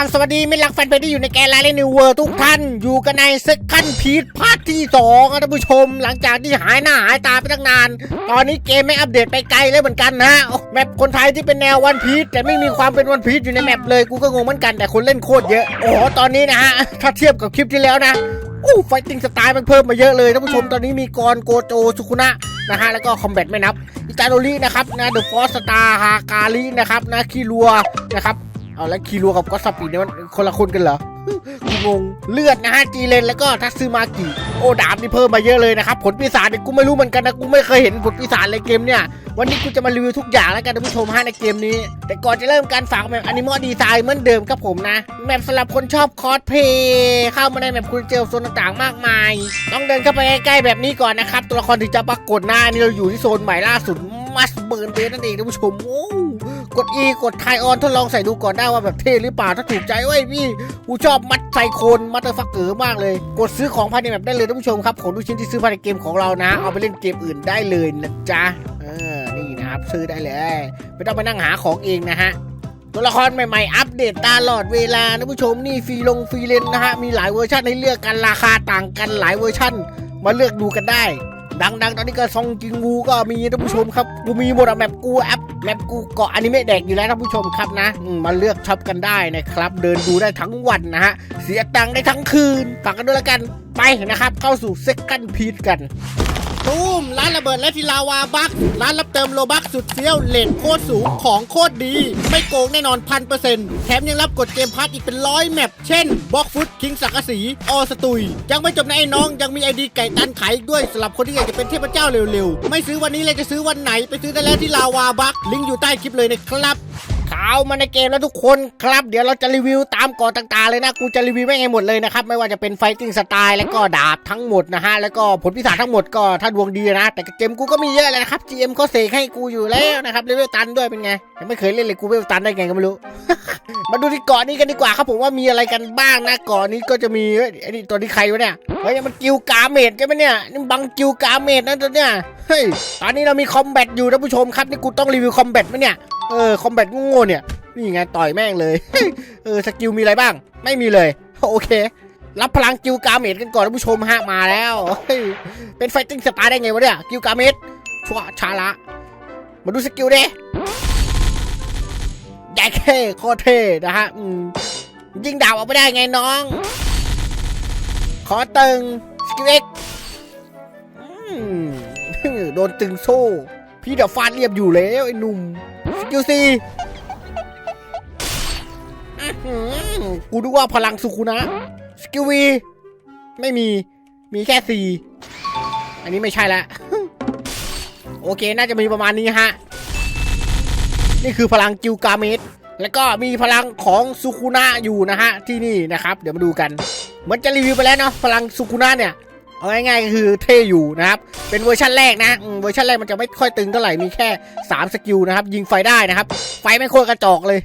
าบสวัสดีมิตรรักแฟนเพลงที่อยู่ในแกนไลน์แลนิวเวอร์ทุกท่าน อยู่กันในเซคันพีทพาร์ทที่2นะท่านผู้ชม หลังจากที่หายหน้าหายตาไปตั้งนาน ตอนนี้เกมไม่อัปเดตไปไกลเลยเหมือนกันนะแมปคนไทยที่เป็นแนววันพีทแต่ไม่มีความเป็นวันพีทอยู่ในแมปเลยกูก็งงเหมือนกันแต่คนเล่นโคตรเยอะ โอ้โหตอนนี้นะฮะถ้าเทียบกับคลิปที่แล้วนะอู้ไฟติ้งสไตล์มันเพิ่มมาเยอะเลยท่านผู้ชมตอนนี้มีกรโกโจสุคุนะนะฮะแล้วก็คอมแบทไม่นับอิตาโดรินะครับนะเดอะฟอสตาฮากาลินะครับนะคีรัวนะครับ เอาแล้วคีรัวกับก็สปีดเนี่ยมันคนละคนกันเหรอกูงงเลือดนะฮะจีเลนแล้วก็ทัตซึมากิโอ้ดาบนี่เพิ่มมาเยอะเลยนะครับผลปีศาจเนี่ยกูไม่รู้เหมือนกันนะกูไม่เคยเห็นผลปีศาจเลยเกมเนี่ยวันนี้กูจะมารีวิวทุกอย่างแล้วกันท่านผู้ชมฮะในเกมนี้ แต่ก่อนจะเริ่มการฝากแมปอนิมอลดีไซน์เหมือนเดิมครับผมนะแมปสำหรับคนชอบคอสเพย์เข้ามาในแมปคุณเจอโซนต่างๆมากมาย ต้องเดินเข้าไปใกล้ๆแบบนี้ก่อนนะครับตัวละครถึงจะปรากฏหน้านี่เราอยู่ที่โซนใหม่ล่าสุดมัสเบิร์นเบนั่นเองท่านผู้ชมโอ้ กด E กดไทออนทดลองใส่ดูก่อนได้ว่าแบบเท่หรือเปล่าถ้าถูกใจเว้ยพี่กูชอบมัดไซโคนมัตเตอร์ฟักเกอร์มากเลย กดซื้อของภายในแมปได้เลยท่านผู้ชมครับของทุกชิ้นที่ซื้อภายในเกมของเรานะ เอาไปเล่นเกมอื่นได้เลยนะจ๊ะเออนี่นะครับซื้อได้เลยไม่ต้องไปนั่งหาของเองนะฮะตัวละครใหม่ๆ อัปเดตตลอดเวลาท่านผู้ชมนี่ฟรีลงฟรีเลนนะฮะมีหลายเวอร์ชันให้เลือกกันราคาต่างกันหลายเวอร์ชันมาเลือกดูกันได้ ดังๆ ตอนนี้ก็ซองจิงวูก็มีท่านผู้ชมครับกูมีหมดอะแมปกูแอป แมปกูเกาะอนิเมะแดกอยู่แล้วท่านผู้ชมครับนะ มาเลือกช็อปกันได้นะครับ เดินดูได้ทั้งวันนะฮะ เสียตังค์ได้ทั้งคืนฝากกันด้วยละกันไปนะครับ เข้าสู่เซ็กันพีทกัน ตูมร้านระเบิดและทีลาวาบักร้านรับเติมโลบักสุดเฟี้ยวเลทโคตรสูงของโคตรดี ไม่โกงแน่นอนพันเปอร์เซ็นต์แถมยังรับกดเกมพาร์ทอีกเป็นร้อยแมปเช่นบล็อกฟุตคิงสักกสีออสตุย ยังไม่จบนะไอ้น้องยังมีไอดีไก่ตันขายอีกด้วยสำหรับคนที่อยากจะเป็นเทพเจ้าเร็วๆ ไม่ซื้อวันนี้เลยจะซื้อวันไหนไปซื้อได้แล้วที่ลาวาบักลิงก์อยู่ใต้คลิปเลยนะครับาวมาในเกมแล้วทุกคนครับ เดี๋ยวเราจะรีวิวตามเกาะต่างๆเลยนะกูจะรีวิวไม่ไงหมดเลยนะครับไม่ว่าจะเป็นไฟติ้งสไตล์แล้วก็ดาบทั้งหมดนะฮะแล้วก็ผลพิศาทั้งหมดก็ถ้าดวงดีนะ แต่เกมกูก็มีเยอะเลยนะครับ GM เขาเสกให้กูอยู่แล้วนะครับเลเวลตันด้วยเป็นไงยังไม่เคยเล่นเลยกูเลเวลตันได้ไงก็ไม่รู้ มาดูที่เกาะนี้กันดีกว่าครับผมว่ามีอะไรกันบ้างนะเกาะนี้ก็จะมีเฮ้ยไอ้นี่ตัวนี้ใครวะเนี่ยเฮ้ยมันกิวกาเมดใช่ไหมเนี่ยนี่บังกิวกาเมดนะตัวเนี่ยเฮ้ยตอนนี้เรามีคอมแบทอยู่ท่านผู้ชมครับนี่กูต้องรีวิวคอมแบทไหมเนี่ยเออคอมแบทโง่เนี่ยนี่ไงต่อยแม่งเลยเออสกิลมีอะไรบ้าง ไม่มีเลยโอเครับพลังกิลกาเมดกันก่อนท่านผู้ชมฮะมาแล้ว เป็นไฟติ้งสไตล์ได้ไงวะเนี่ยกิลกาเมดชัวชาละมาดูสกิลเดิ ใหญ่เท่โคตรเท่นะฮะยิงดาวออกไม่ได้ไงน้อง ขอตึงสกิลเอ็กโดนตึงโซ่ พี่เดี๋ยวฟาดเรียบอยู่แล้วไอ้หนุ่มสกิลซีกูดูว่าพลังสุคุนะ สกิลวี ไม่มี มีแค่สี่อันนี้ไม่ใช่ละ โอเค น่าจะมีประมาณนี้ฮะ นี่คือพลังกิลกาเมสแล้วก็มีพลังของสุคุนะอยู่นะฮะที่นี่นะครับ เดี๋ยวมาดูกัน เหมือนจะรีวิวไปแล้วเนาะพลังสุคุนะเนี่ยเอาง่ายๆก็คือเท่อยู่นะครับ เป็นเวอร์ชันแรกนะเวอร์ชันแรกมันจะไม่ค่อยตึงเท่าไหร่มีแค่ 3 สกิลนะครับ ยิงไฟได้นะครับ ไฟไม่โคตรกระจอกเลย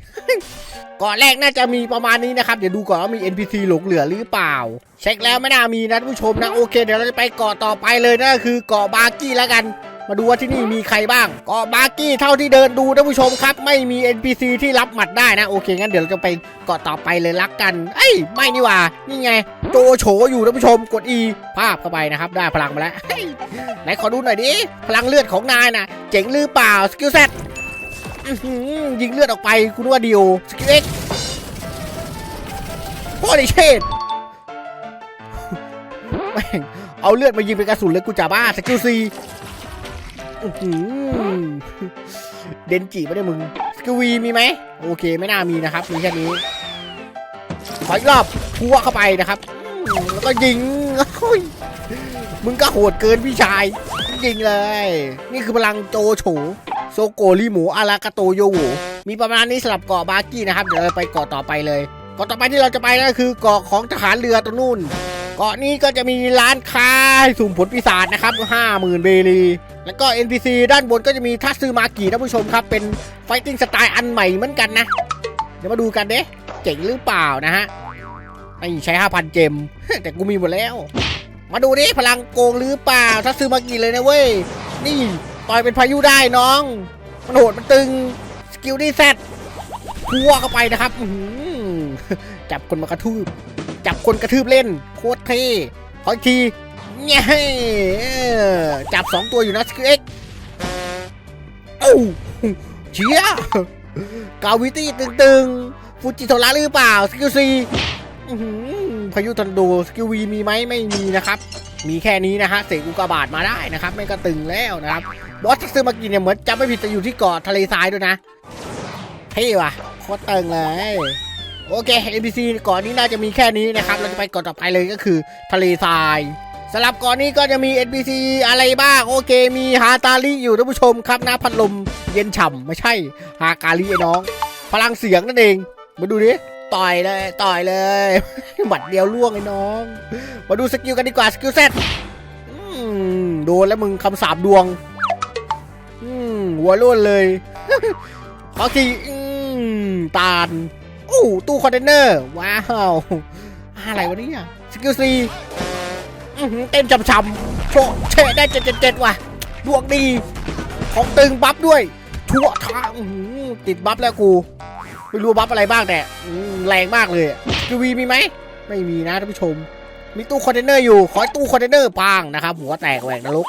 เกาะแรกน่าจะมีประมาณนี้นะครับ เดี๋ยวดูก่อนว่ามี NPC หลงเหลือหรือเปล่า เช็คแล้วไม่น่ามีนะท่านผู้ชมนะ โอเค เดี๋ยวเราจะไปเกาะต่อไปเลยนั่นก็คือเกาะบาร์กี้แล้วกัน มาดูว่าที่นี่มีใครบ้างกาะบาร์กี้เท่าที่เดินดูท่านผู้ชมครับ ไม่มี NPC ที่รับหมัดได้นะ โอเค งั้นเดี๋ยวเราจะไปเกาะต่อไปเลยลักกัน เอ้ย ไม่นี่ว่า นี่ไง โจโฉอยู่ท่านผู้ชมกด E ภาพเข้าไปนะครับ ได้พลังมาแล้วไหนขอดูหน่อยดิ พลังเลือดของนายนะเจ๋งหรือเปล่า สกิลเซตยิงเลือดออกไปคุณว่าเดียวสกิลเอ็กโคตรเชดแม่งเอาเลือดมายิงเป็นกระสุนเลยกูจะบ้าสกิลซี เดนจิไม่ได้มึงสกวีมีไหมโอเคไม่น่ามีนะครับ มีแค่นี้ ขออีกรอบพัวเข้าไปนะครับ แล้วก็ยิงยมึงก็โหดเกินพี่ชาย ยิงเลย นี่คือพลังโจโฉโซโกริหมูอารากาโตโยโหมีประมาณนี้สำหรับเกาะบาร์กี้นะครับ เดี๋ยวเราไปเกาะต่อไปเลยเกาะต่อไปที่เราจะไปนั่นคือเกาะของทหารเรือตรงนู่นเกาะนี้ก็จะมีร้านค้าสุ่มผลปีศาจนะครับห้าหมื่นเบลี แล้วก็ NPC ด้านบนก็จะมีทัตซึมากิท่านผู้ชมครับ เป็นไฟติ้งสไตล์อันใหม่เหมือนกันนะ เดี๋ยวมาดูกันเด้เจ๋งหรือเปล่านะฮะไอ้ใช้ 5,000 เจม แต่กูมีหมดแล้ว มาดูดิพลังโกงหรือเปล่าทัตซึมากิเลยนะเว้ย นี่ต่อยเป็นพายุได้น้อง มันโหดมันตึง สกิลดีแซดพัวเข้าไปนะครับจับคนมากระทืบ จับคนกระทืบเล่นโคตรเท่ขออีกที เนี่ยจับสองตัวอยู่นะสกิลเอ็กโอ้าเชียกาวิตี้ตึงๆ ฟูจิโทระหรือเปล่า สกิลซีพายุทอร์นโดสกิลวีมีไหมไม่มีนะครับ มีแค่นี้นะฮะเสกอุกกาบาตมาได้นะครับ ไม่ก็ตึงแล้วนะครับ บอสทักซึมากินเนี่ยเหมือนจำไม่ผิดจะอยู่ที่เกาะทะเลทรายด้วยนะเท่ว่ะโคตรตึงเลยโอเค NPC เก่อนนี้น่าจะมีแค่นี้นะครับ เราจะไปเก่อนต่อไปเลยก็คือ ทะเลทราย สำหรับก่อนนี้ก็จะมี NPC อะไรบ้าง โอเค มีฮาตาลิอยู่ท่านผู้ชมครับนะพัดลมเย็นฉ่ำไม่ใช่ ฮากาลิไอ้น้อง พลังเสียงนั่นเอง มาดูดิต่อยเลยต่อยเลยหมัดเดียวล่วงไอ้น้อง มาดูสกิลกันดีกว่าสกิลเซ็ตโดนแล้วมึงคำสาบดวงหัวล้วนเลยขอทีตาลโอ้ตู้คอนเทนเนอร์ ว้าว อะไรวะเนี่ยสกิลซี เต้นช้ำๆโชเชะได้เจ็ดเจ็ดเจ็ดว่ะดวงดี ของตึงบัฟด้วยชั่วทางติดบัฟแล้วกู ไม่รู้บัฟอะไรบ้างแต่แรงมากเลยคิวีมีไหม ไม่มีนะท่านผู้ชม มีตู้คอนเทนเนอร์อยู่ ขอตู้คอนเทนเนอร์ปางนะครับ หัวแตกแหวกนรก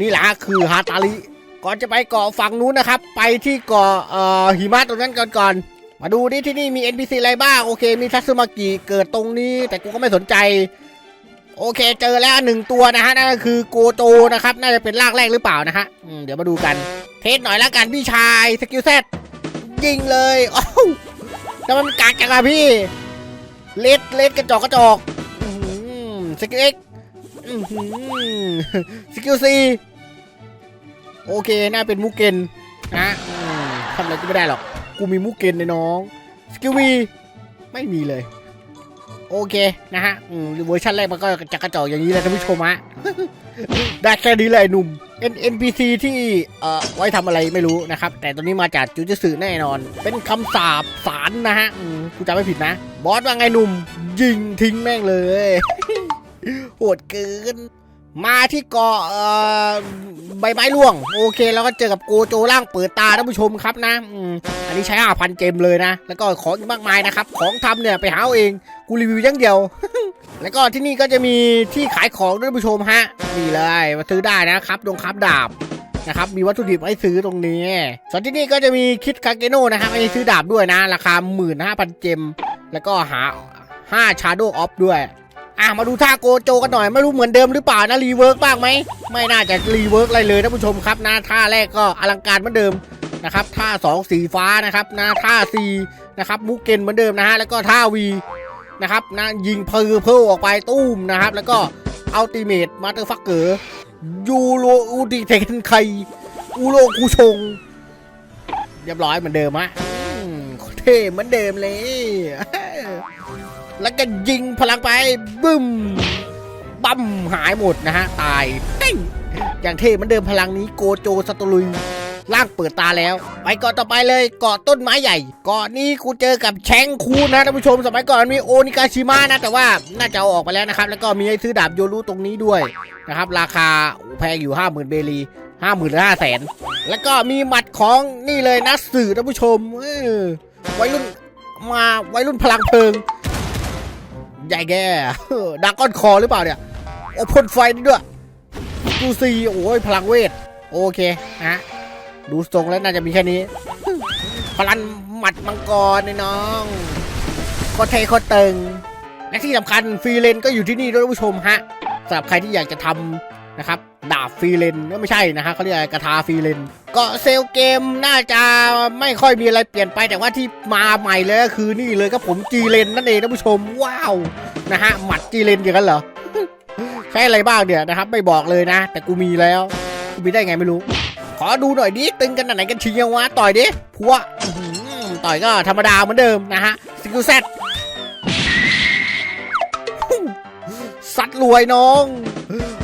นี่แหละคือฮาตาลิก่อนจะไปเกาะฝั่งนู้นนะครับ ไปที่เกาะหิมะตรงนั้นก่อนก่อนมาดูดิที่นี่มี NPC อะไรบ้าง โอเค มีทัตสึมากิเกิดตรงนี้ แต่กูก็ไม่สนใจ โอเคเจอแล้วหนึ่งตัวนะฮะนั่นก็คือโกโจนะครับ น่าจะเป็นรากแรกหรือเปล่านะฮะเดี๋ยวมาดูกัน เทสหน่อยแล้วกันพี่ชายสกิลเซตยิงเลยโอ้แล้วมันกากจังอะพี่เลดเลดกระจอกกระจอกสกิลเอ็กสกิลซีโอเคน่าเป็นมูเกนนะทำอะไรก็ไม่ได้หรอก กูมีมูเกนในน้องสกิลวีไม่มีเลย โอเคนะฮะเวอร์ชันแรกมันก็จะกระจอกอย่างนี้แหละท่านผู้ชมฮะได้แค่นี้เลยหนุ่ม NPC ที่เอ่อไว้ทำอะไรไม่รู้นะครับ แต่ตัวนี้มาจากจูจิสึแน่นอน เป็นคำสาปสารนะฮะกูจำไม่ผิดนะ บอสว่าไงหนุ่ม ยิงทิ้งแม่งเลยโหดเกิน มาที่เกาะใบไม้ร่วง โอเค แล้วก็เจอกับโกโจร่างเปิดตาท่านผู้ชมครับนะอ,อันนี้ใช้ห้าพันเจมเลยนะ แล้วก็ของอีกมากมายนะครับ ของทำเนี่ยไปหาเอาเอง กูรีวิวอย่างเดียว แล้วก็ที่นี่ก็จะมีที่ขายของท่านผู้ชมฮะนี่เลยมาซื้อได้นะครับดงครับดาบนะครับมีวัตถุดิบให้ซื้อตรงนี้ ส่วนที่นี่ก็จะมีคิดคาเกโน่นะครับให้ซื้อดาบด้วยนะ ราคาหมื่นห้าพันเจม แล้วก็หาห้าชาโดว์ออฟด้วย อะมาดูท่าโกโจกันหน่อยไม่รู้เหมือนเดิมหรือเปล่านะรีเวิร์กบ้างไหมไม่น่าจะรีเวิร์กอะไรเลยท่านผู้ชมครับนะท่าแรกก็อลังการเหมือนเดิมนะครับท่า 2 สีฟ้านะครับนะท่า C นะครับมุกเกนเหมือนเดิมนะฮะแล้วก็ท่า V นะครับนะยิงเพลเพลออกไปตุ้มนะครับ แล้วก็อัลติเมทมาเตอร์ฟักเกอร์ยูโรอูดิเทนไคอูโรคูชง เรียบร้อยเหมือนเดิมฮะอืมเท่เหมือนเดิมเลย แล้วก็ยิงพลังไปบึ้มบั้มหายหมดนะฮะ ตายเป้งอย่างเท่เหมือนเดิมพลังนี้โกโจสตอลุยร่างเปิดตาแล้ว ไปเกาะต่อไปเลยเกาะต้นไม้ใหญ่เกาะนี้กูเจอกับแชงคูนะท่านผู้ชมสมัยก่อนมีโอนิกาชิมะนะ แต่ว่าน่าจะเอาออกไปแล้วนะครับ แล้วก็มีให้ซื้อดาบโยรุตรงนี้ด้วยนะครับ ราคาแพงอยู่ 5 0,000 เบลีห้าหมื่นหรือห้าแสนแล้วก็มีหมัดของนี่เลยนัดสื่อท่านผู้ชมวัยรุ่นมาวัยรุ่นพลังเพลิง ใหญ่แก่ดักก้อนคอหรือเปล่าเนี่ย โอ้พ่นไฟด้วยดูซีโอ้ยพลังเวท โอเคฮะดูทรงแล้วน่าจะมีแค่นี้พลันหมัดมังกรในน้องโคตรเทโคตรตึง และที่สำคัญฟรีเลนก็อยู่ที่นี่ด้วยผู้ชมฮะสำหรับใครที่อยากจะทำนะครับ ดาบฟรีเลนก็ไม่ใช่นะฮะเขาเรียกอะไรกระทาฟรีเลนก็เซลเกมน่าจะไม่ค่อยมีอะไรเปลี่ยนไปแต่ว่าที่มาใหม่เลยก็คือนี่เลยก็ผมจีเลนนั่นเองท่านผู้ชมว้าวนะฮะหมัดจีเลนอย่างนั้นเหรอใช้อะไรบ้างเนี่ยนะครับไม่บอกเลยนะ แต่กูมีแล้วกูมีได้ไงไม่รู้ ขอดูหน่อยดิตึงกันไหนกันเชียววะต่อยดิพัวต่อยก็ธรรมดาเหมือนเดิมนะฮะสกิลเซตสัตว์รวยน้อง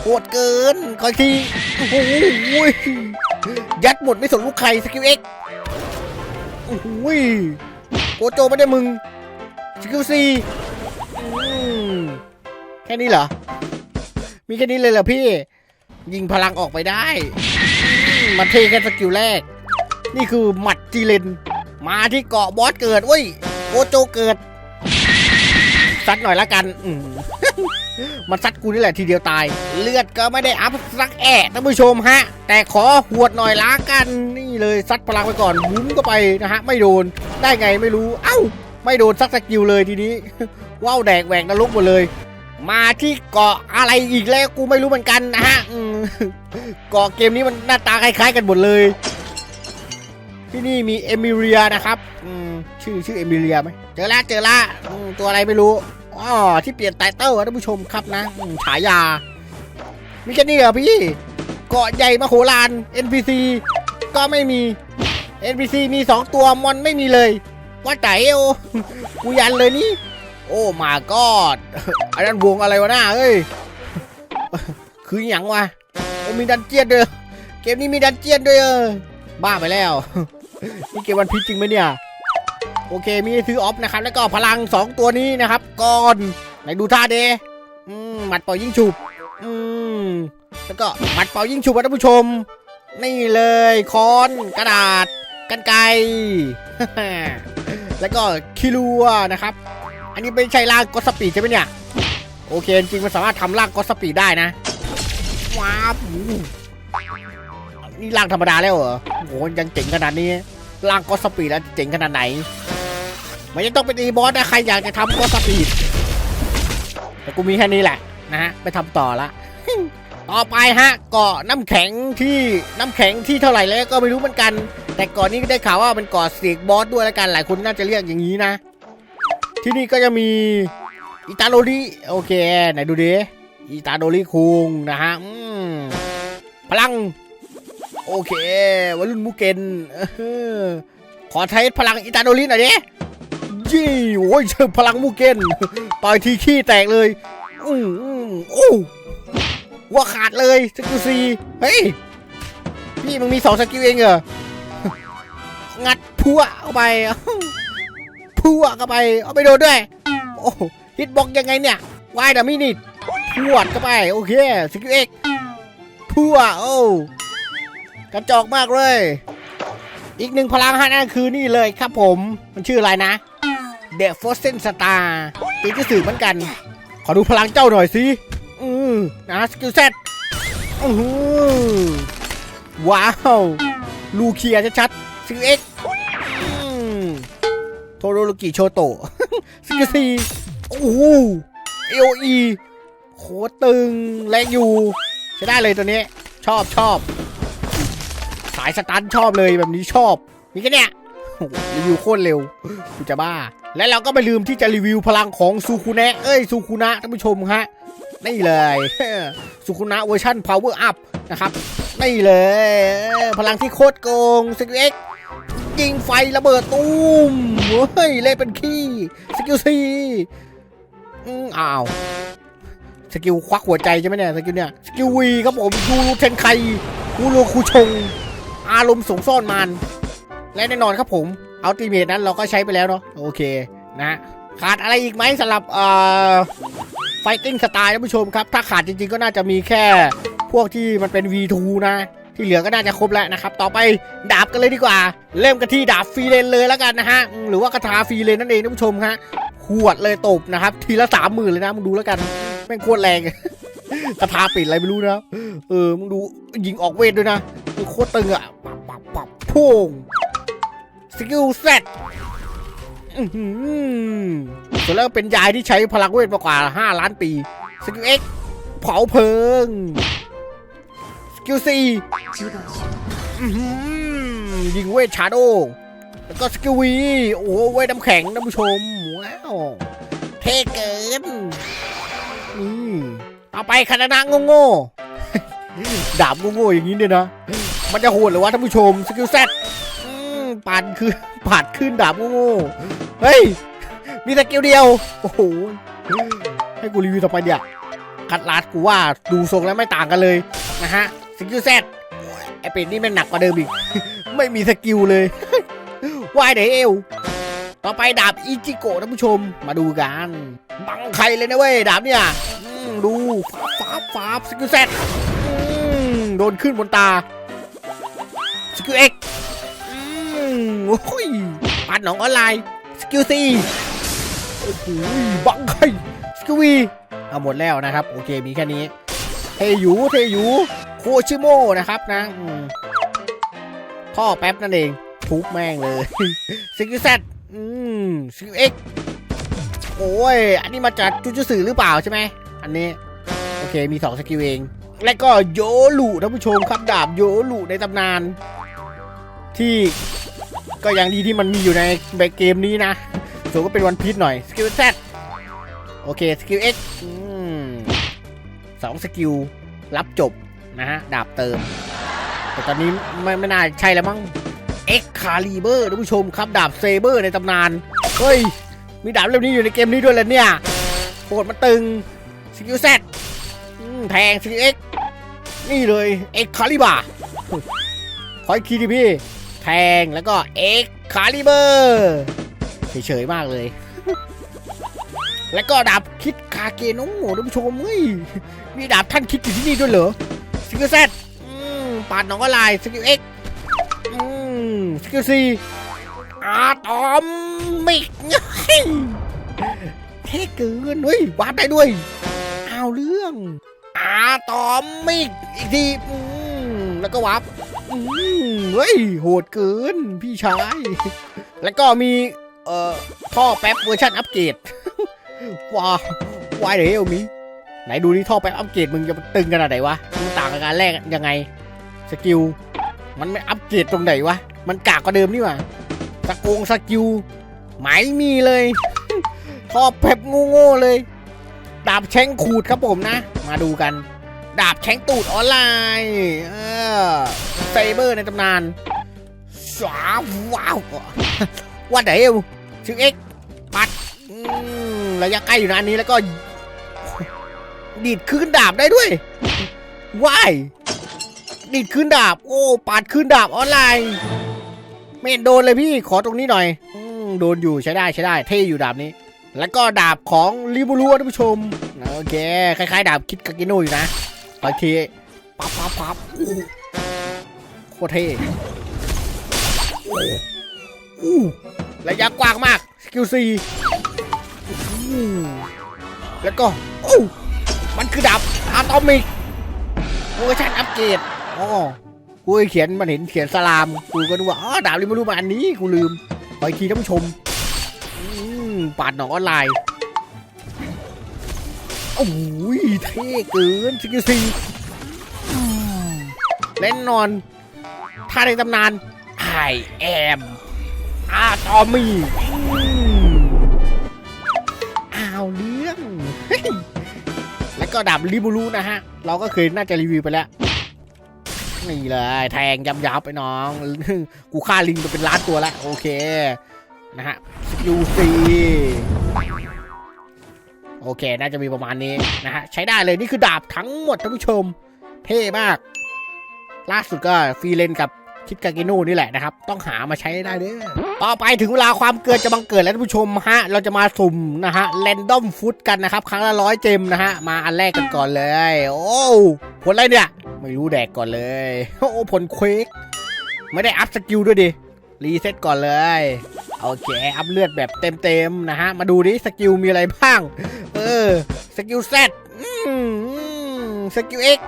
โหดเกิน ขอทีโอ้โหยัดหมดไม่สนลูกใครสกิลเอ็กโอ้โหโกโจไม่ได้มึงสกิลซีแค่นี้เหรอ มีแค่นี้เลยเหรอพี่ ยิงพลังออกไปได้มมันเทแค่สกิลแรก นี่คือหมัดจีเลน มาที่เกาะบอสเกิดเว้ยโอโจเกิด ซัดหน่อยละกันอืมันซัดกูนี่แหละทีเดียวตาย เลือดก็ไม่ได้อัพสักแอะท่านผู้ชมฮะ แต่ขอหวดหน่อยละกันนี่เลยซัดพลังไปก่อนวุ้มก็ไปนะฮะ ไม่โดนได้ไงไม่รู้ เอ้า ไม่โดนสักสกิลเลยทีนี้ว้าวแดกแหวกนรกหมดเลย มาที่เกาะอะไรอีกแล้วกูไม่รู้เหมือนกันนะฮะเกาะเกมนี้มันหน้าตาคล้ายๆกันหมดเลย ที่นี่มีเอมิเรียนะครับอืมชื่อชื่อเอมิเรียไหมเจอละเจอละอืมตัวอะไรไม่รู้อ๋อที่เปลี่ยนไตเติ้ลอะท่านผู้ชมครับนะอืมฉายา มีแค่นี้เหรอพี่ เกาะใหญ่มโหฬาร NPC ก็ไม่มี NPC มีสองตัวมอนไม่มีเลยว่าไตโอกูยันเลยนี่ โอ้มากอดอันนั้นวงอะไรวะหน้าเอ้ย คืออย่างวะโอ้มีดันเจียนด้วยเกมนี้มีดันเจียนด้วยเออบ้าไปแล้ว นี่เกมวันพีชจริงไหมเนี่ย โอเคมีซื้อออฟนะครับ แล้วก็พลัง 2 ตัวนี้นะครับ ก่อนไหนดูท่าเดอืมหมัดเป่ายิ่งฉุบอืมแล้วก็หมัดเป่ายิ่งฉุบครับท่านผู้ชม นี่เลยค้อนกระดาษกันไกแล้วก็คิรัวนะครับ อันนี้ไม่ใช่ล่างก็สปีดใช่ไหมเนี่ยโอเค จริงมันสามารถทำล่างก็สปีดได้นะว้าวนี่ล่างธรรมดาแล้วเหรอโอ้โหยังเจ๋งขนาดนี้ ล่างก็สปีดแล้วเจ๋งขนาดไหน มันยังต้องเป็นอีบอสนะใครอยากจะทำก็สปีดแต่กูมีแค่นี้แหละนะฮะไปทำต่อละต่อไปฮะเกาะน้ำแข็งที่น้ำแข็งที่เท่าไหร่แล้วก็ไม่รู้เหมือนกัน แต่ก่อนนี้ได้ข่าวว่าเป็นเกาะเสกบอสด้วยแล้วกันหลายคนน่าจะเรียกอย่างนี้นะ ที่นี่ก็จะมีอิตาโดริโอเคไหนดูดิอิตาโดริคุงนะฮะพลัง โอเควัยรุ่นมูเกนขอใช้พลังอิตาโดริหน่อยดิยี่โอ้ยเชิงพลังมูเกนต่อยทีขี้แตกเลยอืมอืมโอ้หัวขาดเลยสกิลซีเฮ้ยพี่มึงมีสองสกิลเองเหรองัดพัวเข้าไปพัวเข้าไป เอาไปโดนด้วย โอ้ฮิตบอกยังไงเนี่ยวายดามินิทพวดเข้าไป โอเคสกิลเอ็กพัวโอ้ กระจอกมากเลย อีกหนึ่งพลังฮะนั่นคือนี่เลยครับผม มันชื่ออะไรนะเดอะฟสเซนสตาร์ตีจะสื่อเหมือนกัน ขอดูพลังเจ้าหน่อยสิ อือนะสกิลเซตอือหือว้าว ลูเคียชัดๆสกิลเอ็กโทโรโลกิโชโตะสกิลซีโอ้โหเออีโคตรตึงแรงอยู่ใช้ได้เลยตัวนี้ ชอบชอบายสตันชอบเลยแบบนี้ชอบมีแค่เนี้ยรีวิวโคตรเร็วกูจะบ้า และเราก็ไม่ลืมที่จะรีวิวพลังของซูคุเนะเอ้ยซูคุนะท่านผู้ชมฮะนี่เลยซูคุนะเวอร์ชัน power up นะครับนี่เลย พลังที่โคตรโกงสกิลเอ็กยิงไฟระเบิดตูมเฮ้ยเล่เป็นขี้สกิลซีอืมอ้าวสกิลควักหัวใจใช่ไหมเนี่ยสกิลเนี่ยสกิลวีครับผมยูรูเทนไคยูรูคูชง อารมณ์สงซ่อนมัน และแน่นอนครับผมอัลติเมทนั้นเราก็ใช้ไปแล้วเนาะโอเคนะขาดอะไรอีกไหมสำหรับเอ่อไฟติ้งสไตล์ท่านผู้ชมครับ ถ้าขาดจริงๆก็น่าจะมีแค่พวกที่มันเป็น V2 นะ ที่เหลือก็น่าจะครบแล้วนะครับ ต่อไปดาบกันเลยดีกว่า เริ่มกันที่ดาบฟรีเลนเลยแล้วกันนะฮะ หรือว่ากระทาฟรีเลนนั่นเองท่านผู้ชมฮะขวดเลยตบนะครับ ทีละสามหมื่นเลยนะมึงดูแล้วกันแม่งโคตรแรงกระทาปิดอะไรไม่รู้นะเออมึงดูยิงออกเวทด้วยนะโคตรตึงอะ พุ่งสกิลเซตส่วนแล้วเป็นยายที่ใช้พลังเวทมากกว่า 5 ล้านปี สกิลเอ็กเผาเพลิง สกิลซียิงเวทชาโดว์แล้วก็สกิลวี โอ้เวทน้ำแข็งท่านผู้ชม ว้าว เท่เกินนี่ต่อไปคานานะโง่ๆดาบโง่ๆอย่างนี้เนี่ยนะ มันจะโหดหรือวะท่านผู้ชมสกิลเซตอืมปาดคือปาดขึ้นดาบโง่เฮ้ย มีสกิลเดียว โอ้โห ให้กูรีวิวต่อไปเนี่ยคัดลาดกูว่าดูทรงแล้วไม่ต่างกันเลยนะฮะสกิลแซดไอเป็ดนี่แม่งหนักกว่าเดิมอีก ไม่มีสกิลเลยวายเดเอวต่อไปดาบอิจิโกะท่านผู้ชมมาดูกันบังใครเลยนะเว้ยดาบเนี่ยอืมดูฟ้าฟ้าสกิลแซดโดนขึ้นบนตา สกิลเอ็กอืมโอ้ยปัดหนองออนไลน์ สกิลซีโอ้โหบังไคสกิลวีเอาหมดแล้วนะครับ โอเคมีแค่นี้ เทยูเทยูโคชิโมนะครับนะอืมท่อแป๊บนั่นเองทุบแม่งเลยสกิลแซดอืมสกิลเอ็กโอ้ย อันนี้มาจากจูจูสือหรือเปล่าใช่ไหม อันนี้ โอเคมีสองสกิลเอง และก็โยลูท่านผู้ชมครับดาบโยลูในตำนาน ที่ก็ยังดีที่มันมีอยู่ในเกมนี้นะส่วนก็เป็นวันพีชหน่อยสกิลแซดโอเคสกิลเอ็กสองสกิลรับจบนะฮะ ดาบเติม แต่ตอนนี้ไม่ไม่น่าใช่แล้วมั้งเอ็กคาลีเบอร์ท่านผู้ชมครับ ดาบเซเบอร์ในตำนาน เฮ้ย มีดาบเล่มนี้อยู่ในเกมนี้ด้วยเหรอเนี่ยโคตรมาตึงสกิลแซดแทงสกิลเอ็กนี่เลยเอ็กคาลิบาขออีกทีดิพี่ แทงแล้วก็เอ็กคาลิเบอร์เฉยๆมากเลย แล้วก็ดาบคิดคาเกโนะท่านผู้ชมเฮ้ยมีดาบท่านคิดอยู่ที่นี่ด้วยเหรอสกิลแซดปาดหนองก็ลายสกิลเอ็กสกิลซีอาตอมมิกเฮ้เท่เกินเฮ้ยวาดได้ด้วยเอาเรื่องอาตอมมิกอีกทีอืมแล้วก็วับ เฮ้ย โหดเกินพี่ชาย แล้วก็มี เอ่อท่อแป๊บเวอร์ชันอัปเกรดว้าววายเดี๋ยวมีไหนดูนี่ท่อแป๊บอัปเกรดมึงจะตึงขนาดไหนวะมันต่างกับการแรกยังไง สกิล มันไม่อัปเกรดตรงไหนวะ มันกากกว่าเดิมนี่หว่าสกงสกิลไม่มีเลยท่อแป๊บงูโง่เลย ดาบแช่งขูดครับผมนะ มาดูกัน ดาบแข็งตูดออนไลน์เออเซเบอร์ในตำนานสวาว้าวว่าเดี๋ยวชื่อเอ็กปัดระยะใกล้อยู่นะอันนี้แล้วก็ ดีดคืนดาบได้ด้วยว้ายดีดคืนดาบ โอ้ปาดคืนดาบออนไลน์ไม่โดนเลยพี่ขอตรงนี้หน่อยอโดนอยู่ใช้ได้ใช้ได้ เท่อยู่ดาบนี้ แล้วก็ดาบของริบูรัวท่านผู้ชมโอเคคล้ายๆ ดาบคิดกากิโนอยู่นะ ขอทีปั๊บปั๊บปั๊บโคตรเท่อู้ระยะกว้างมาก สกิลซีแล้วก็โอ้มันคือดาบอะตอมิกเวอร์ชันอัปเกรดอ๋อกูเขียนมันเห็นเขียนสลาม กูก็ดูว่าอ๋อดาบริมูรูมาอันนี้ กูลืมขอทีท่านผู้ชมอืมปาดหนองออนไลน์ โอ้ยเท่เกินสกิลซีเล่นนอนท่าในตำนาน I am อมอาตอมีอ้าวเรื่องแล้วก็ดับริบูรูนะฮะ เราก็เคยน่าจะรีวิวไปแล้วนี่เลยแทงยับยับๆไปน้อง กูฆ่าลิงไปเป็นล้านตัวแล้ว โอเค นะฮะสกิลซี โอเค น่าจะมีประมาณนี้นะฮะ ใช้ได้เลยนี่คือดาบทั้งหมดท่านผู้ชม เท่มาก ล่าสุดก็ฟรีเลนกับคิดกากิน่นี่แหละนะครับ ต้องหามาใช้ได้เด้อต่อไปถึงเวลาความเกิดจะบังเกิดแล้วท่านผู้ชมฮะ เราจะมาสุ่มนะฮะแรนดอมฟุตกันนะครับ ครั้งละร้อยเจมนะฮะ มาอันแรกกันก่อนเลย โอ้ผลอะไรเนี่ย ไม่รู้แดกก่อนเลย โอ้ผลเควกไม่ได้อัพสกิลด้วยดิ รีเซ็ตก่อนเลยโอเคอัพเลือดแบบเต็มๆนะฮะ มาดูดิสกิลมีอะไรบ้าง เออสกิลแซดสกิลเอ็ก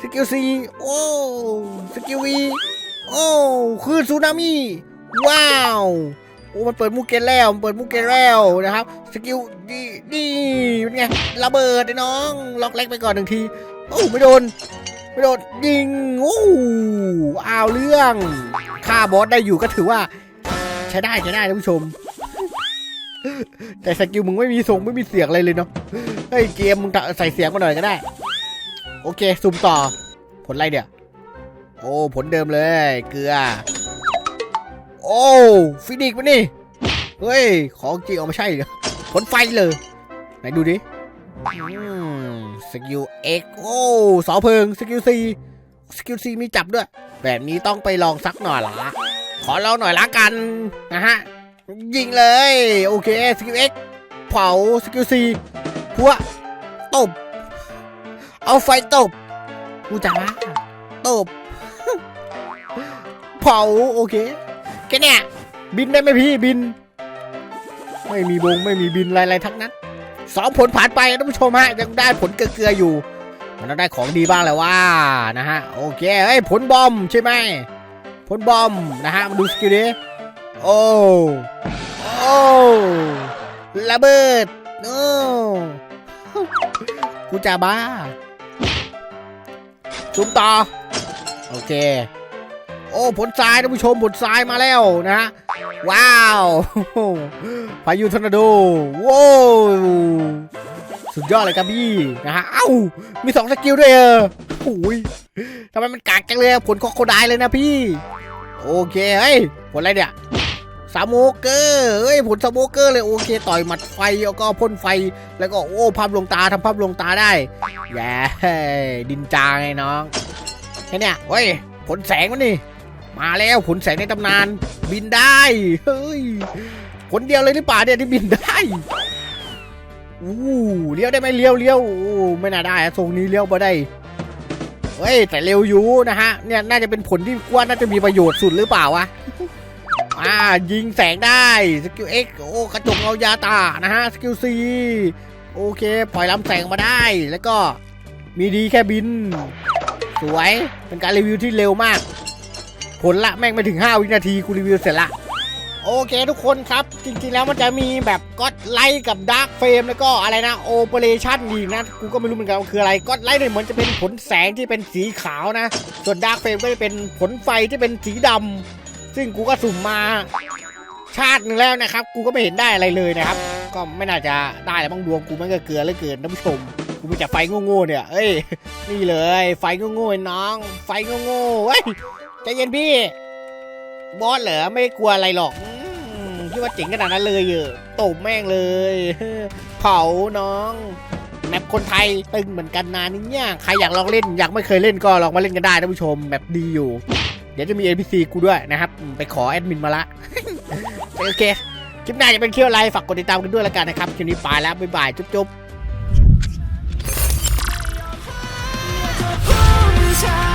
สกิลซีโอ้สกิลวีโอ้คลื่นสึนามิว้าวโอ้มันเปิดมูเกนแล้วมันเปิดมูเกนแล้วนะครับสกิลดีดีเป็นไงระเบิดไอ้น้อง ล็อกเล็กไปก่อนหนึ่งทีโอ้ไม่โดน โดนยิงโอ้อ้าวเรื่องฆ่าบอสได้อยู่ก็ถือว่า ใช้ได้ใช้ได้ท่านผู้ชม แต่สกิลมึงไม่มีทรงไม่มีเสียงอะไรเลยเนาะเฮ้ยเกมมึงใส่เสียงมาหน่อยก็ได้ โอเคซูมต่อ ผลอะไรเนี่ย โอ้ผลเดิมเลย เกลือ โอ้ฟินิกมันนี่ เฮ้ย ของจริงเอาม่ใช่เหรอผลไฟเลย ไหนดูดิ สกิลเอ็กโอ้สาเพิงสกิลซีสกิลซีมีจับด้วย แบบนี้ต้องไปลองสักหน่อยละขอลองหน่อยละกันนะฮะ ยิงเลย โอเคสกิลเอ็กเผาสกิลซีพัวตบ เอาไฟตบกูจะมาตบ เผาโอเคแค่เนี้ยบินได้ไหมพี่บิน ไม่มีบงไม่มีบินอะไรๆทั้งนั้น สองผลผ่านไปท่านผู้ชมฮะยังได้ผลเกลืออยู่ มันต้องได้ของดีบ้างแหละว่านะฮะโอเคเอ้ผลบอมใช่ไหมผลบอมนะฮะมาดูสกิลดิโอ้โอ้ระเบิดโอ้กูจะบ้าจุ่มต่อโอเค โอ้ผลทรายท่านผู้ชมผลทรายมาแล้วนะว้าวพายุทอร์นาโดว้าวสุดยอดเลยครับพี่นะฮะเอ้ามีสองสกิลด้วยเออโอ้ยทำไมมันกากจังเลยผลคอโคไดายเลยนะพี่ โอเคเฮ้ยผลอะไรเนี่ยสโมเกอร์เฮ้ยผลสโมเกอร์เลยโอเค ต่อยหมัดไฟแล้วก็พ่นไฟแล้วก็โอ้ภาพลงตาทำภาพลงตาได้แย่ดินจางไงน้องแค่เนี้ยเฮ้ยผลแสงมันนี่ มาแล้วผลแสงในตำนาน บินได้เฮ้ยผลเดียวเลยหรือเปล่าเนี่ยที่บินได้อู้เลี้ยวได้ไหมเลี้ยวเลี้ยวอู้ไม่น่าได้ทรงนี้เลี้ยวมาได้เฮ้ยแต่เร็วอยู่นะฮะเนี่ยน่าจะเป็นผลที่กว่าน่าจะมีประโยชน์สุดหรือเปล่าวะอ่ายิงแสงได้สกิล X โอ้กระจกเงายาตานะฮะสกิล C โอเค ปล่อยลำแสงมาได้แล้วก็มีดีแค่บิน สวยเป็นการรีวิวที่เร็วมาก ผลละแม่งไม่ถึง 5 วินาทีกูรีวิวเสร็จละ โอเคทุกคนครับ จริงๆแล้วมันจะมีแบบก็อดไลท์กับดาร์กเฟรมแล้วก็อะไรนะโอเปอเรชั่นอีนะ กูก็ไม่รู้เหมือนกันว่าคืออะไรก็อดไลท์เนี่ยเหมือนจะเป็นผลแสงที่เป็นสีขาวนะ ส่วนดาร์กเฟรมก็จะเป็นผลไฟที่เป็นสีดำซึ่งกูก็สุ่มมาชาติหนึ่งแล้วนะครับ กูก็ไม่เห็นได้อะไรเลยนะครับ ก็ไม่น่าจะได้แล้วบ้างดวงกูมันก็เกลือเหลือเกินท่านผู้ชม กูมีแต่ไฟโง่ๆเนี่ย เอ้ย นี่เลย ไฟโง่ๆไอ้น้อง ไฟโง่ๆเฮ้ย ใจเย็นพี่ บอสเหรอไม่กลัวอะไรหรอกพี่ว่าเจ๋งขนาดนั้นเลยเออตบแม่งเลย เผาน้องแบบคนไทยตึงเหมือนกันนานี่เนี่ยใครอยากลองเล่นอยากไม่เคยเล่นก็ลองมาเล่นกันได้ท่านผู้ชมแบบดีอยู่ เดี๋ยวจะมี NPC กูด้วยนะครับ ไปขอแอดมินมาละโอเค คลิปหน้าจะเป็นเที่ยวอะไรฝากกดติดตามกันด้วยแล้วกันนะครับ คลิปนี้ไปแล้ว บ๊ายบาย จุ๊บๆ